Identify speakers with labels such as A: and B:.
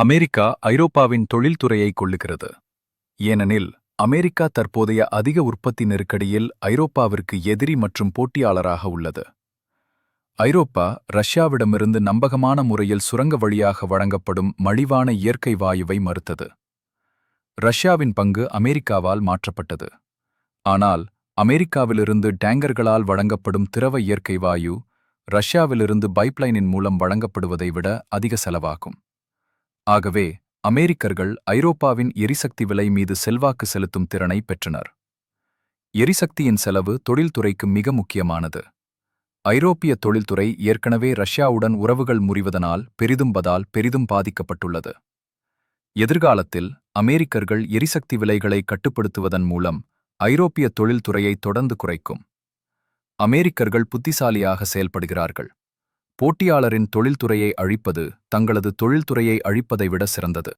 A: America ஐரோப்பாவின் தொழில்துறையை கொள்ளுகிறது. ஏனெனில் அமெரிக்கா தற்போதைய அதிக உற்பத்தி நெருக்கடியில் ஐரோப்பாவிற்கு எதிரி மற்றும் போட்டியாளராக உள்ளது. ஐரோப்பா ரஷ்யாவிடமிருந்து நம்பகமான முறையில் சுரங்க வழியாக வழங்கப்படும் மலிவான இயற்கை வாயுவை மறுத்தது. ரஷ்யாவின் பங்கு அமெரிக்காவால் மாற்றப்பட்டது. ஆனால் அமெரிக்காவிலிருந்து டேங்கர்களால் வழங்கப்படும் திரவ இயற்கை வாயு ரஷ்யாவிலிருந்து பைப்லைனின் மூலம் வழங்கப்படுவதை விட அதிக செலவாகும். ஆகவே அமெரிக்கர்கள் ஐரோப்பாவின் எரிசக்தி விலை மீது செல்வாக்கு செலுத்தும் திறனை பெற்றனர். எரிசக்தியின் செலவு தொழில்துறைக்கு மிக முக்கியமானது. ஐரோப்பிய தொழில்துறை ஏற்கனவே ரஷ்யாவுடன் உறவுகள் முறிவதனால் பெரிதும்பதால் பெரிதும் பாதிக்கப்பட்டுள்ளது. எதிர்காலத்தில் அமெரிக்கர்கள் எரிசக்தி விலைகளை கட்டுப்படுத்துவதன் மூலம் ஐரோப்பிய தொழில்துறையை தொடர்ந்து குறைக்கும். அமெரிக்கர்கள் புத்திசாலியாக செயல்படுகிறார்கள். போட்டியாளரின் தொழில்துறையை அழிப்பது தங்களது தொழில்துறையை அழிப்பதை விட சிறந்தது.